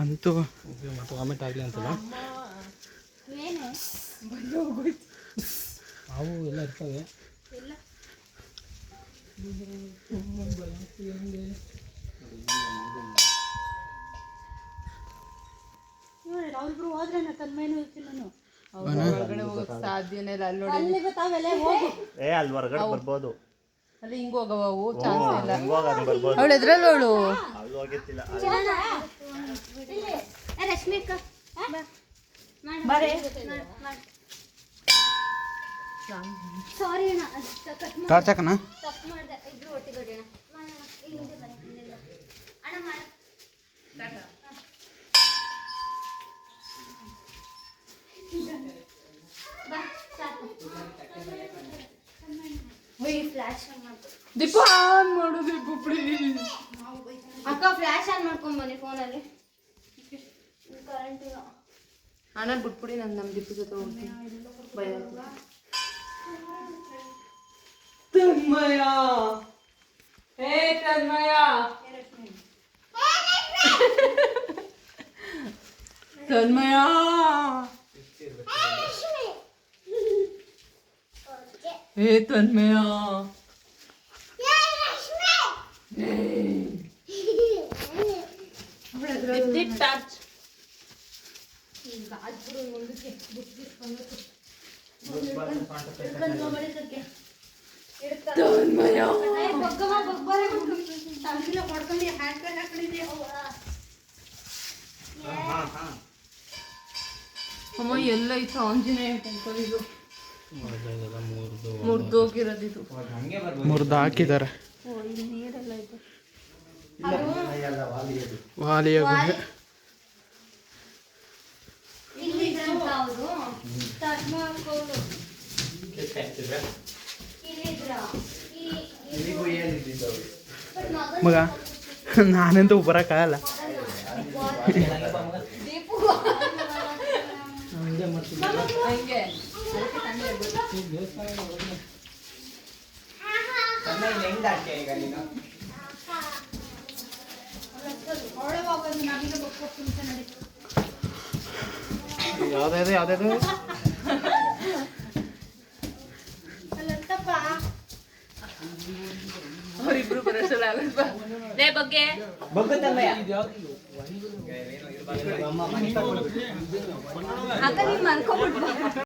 ಅಂತೂ ಮತ್ತೆ ವಾಮಿಟ್ ಆಗಲಿ ಅಂತಲ್ಲ ಅವು ಎಲ್ಲ ಇರ್ತವೆ ಎಲ್ಲ ಅವ್ರಿಬ್ರು ಹೋದ್ರೆ ನಾ ತನ್ಮೇನು ಇರ್ತೀನಿ ಹೊರಗಡೆ ಹೋಗಕ್ ಸಾಧ್ಯನೇ ಇಲ್ಲ ಅಲ್ಲಿ ನೋಡಿ. ಅಲ್ಲಿ ಗೊತ್ತಾವೆಲ್ಲ ಹೋಗು. ಏ ಅಲ್ಲಿ ಹೊರಗಡೆ ಬರ್ಬೋದು. ಅಲ್ಲಿ ಹಿಂಗ್ ಹೋಗವ ಚಾನ್ಸ್ ಇಲ್ಲ. ಹಿಂಗೋಗಿ ಬರ್ಬೋದು. ಅವಳು ಎದ್ರಲ್ಲಿ ಅವಳು? ಅಲ್ಲಿ ಹೋಗಿತ್ತಿಲ್ಲ ರಶ್ಮಿಕ. ಸಾರಿ ಕಟ್ ದೀಪ ಆನ್ ಮಾಡು ದೀಪ ಪ್ಲೀಸ್ ಅಕ್ಕ ಫ್ಲಾಶ್ ಆನ್ ಮಾಡ್ಕೊಂಡ್ ಬನ್ನಿ ಫೋನಲ್ಲಿ. ಕರೆಂಟ್ ಇಲ್ಲ ಅಣ್ಣ ಬಿಟ್ಬಿಡಿ ನಾನು ನಮ್ಮ ದೀಪ ಜೊತೆ ಹೋಗ್ತೀನಿ. ಭಯ ತನ್ಮಯ. ಹೇ ತನ್ಮಯ. ತನ್ಮಯ. ಹೇ ತನ್ಮಯ. ಅಮ್ಮ ಎಲ್ಲ ಇತ್ತು ಆಂಜನೇಯ ಟೆಂಪಲ್ ಇದು. ಮುರಿದೋಗಿರೋದು ಇದು. ಮುರಿದು ಹಾಕಿದ್ದಾರೆ ಓ ಇಲ್ಲಿ ನೀರೆಲ್ಲ ಇದೆ ವಾಲಿಯ ಗುಹೆ. ಮಗ ನಾನಂತೂ ಬರೋಕ್ಕಾಗಲ್ಲ ದೀಪು ಹಂಗೆ ಯಾವ್ದಾದ್ರು ಅಲ್ಲಂತಪ್ಪ ಅವರಿಬ್ರು ಬರೋಸಲ್ಲ ಬಗ್ಗೆ. ಅಕ್ಕ ನೀನ್ ಮಲ್ಕೊಂಡ್ಬಿಟ್ಟ